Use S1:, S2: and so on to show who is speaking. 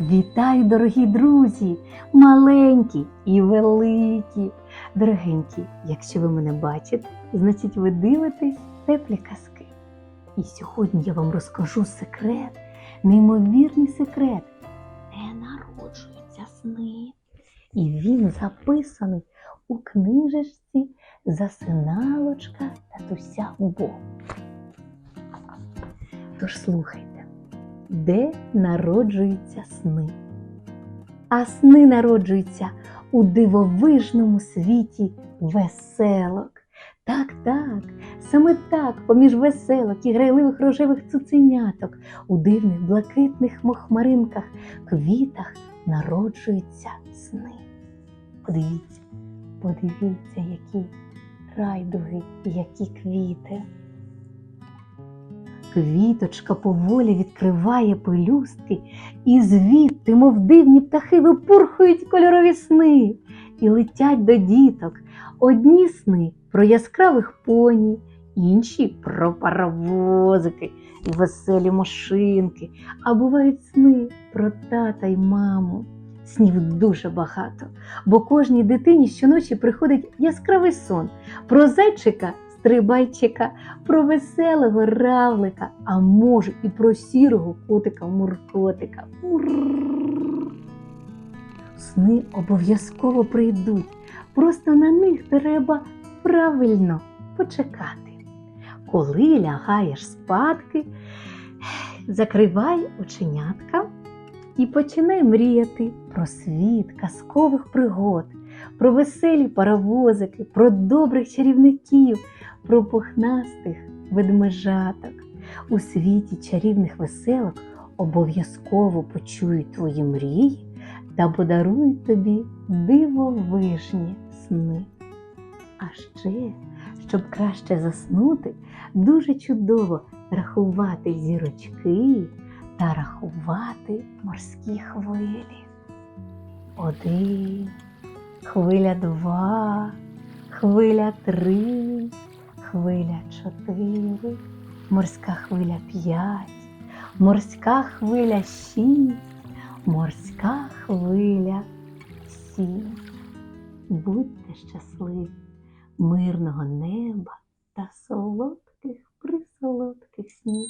S1: Вітаю, дорогі друзі, маленькі і великі. Дорогенькі, якщо ви мене бачите, значить ви дивитесь теплі казки. І сьогодні я вам розкажу секрет, неймовірний секрет, де народжуються сни. І він записаний у книжечці Засиналочка татуся Бо. Тож слухайте, де народжуються сни? А сни народжуються у дивовижному світі веселок. Так, так, саме так, поміж веселок і грайливих рожевих цуценяток, у дивних блакитних мохмаринках, квітах народжуються сни. Подивіться, подивіться, які райдуги, які квіти. Квіточка поволі відкриває пелюстки, і звідти, мов дивні птахи, випурхують кольорові сни і летять до діток. Одні сни про яскравих поні, інші про паровозики і веселі машинки, а бувають сни про тата й маму. Снів дуже багато, бо кожній дитині щоночі приходить яскравий сон про зайчика, стрибайчика, про веселого равлика, а може і про сірого котика муркотика. Сни обов'язково прийдуть, просто на них треба правильно почекати. Коли лягаєш спадки, закривай оченятка і починай мріяти про світ казкових пригод, про веселі паровозики, про добрих чарівників, про пухнастих ведмежаток. У світі чарівних веселок обов'язково почують твої мрії та подарують тобі дивовижні сни. А ще, щоб краще заснути, дуже чудово рахувати зірочки та рахувати морські хвилі. Один, хвиля два, хвиля три, чотири, морська хвиля п'ять, морська хвиля шість, морська хвиля сім. Будьте щасливі, мирного неба та солодких присолодких снів.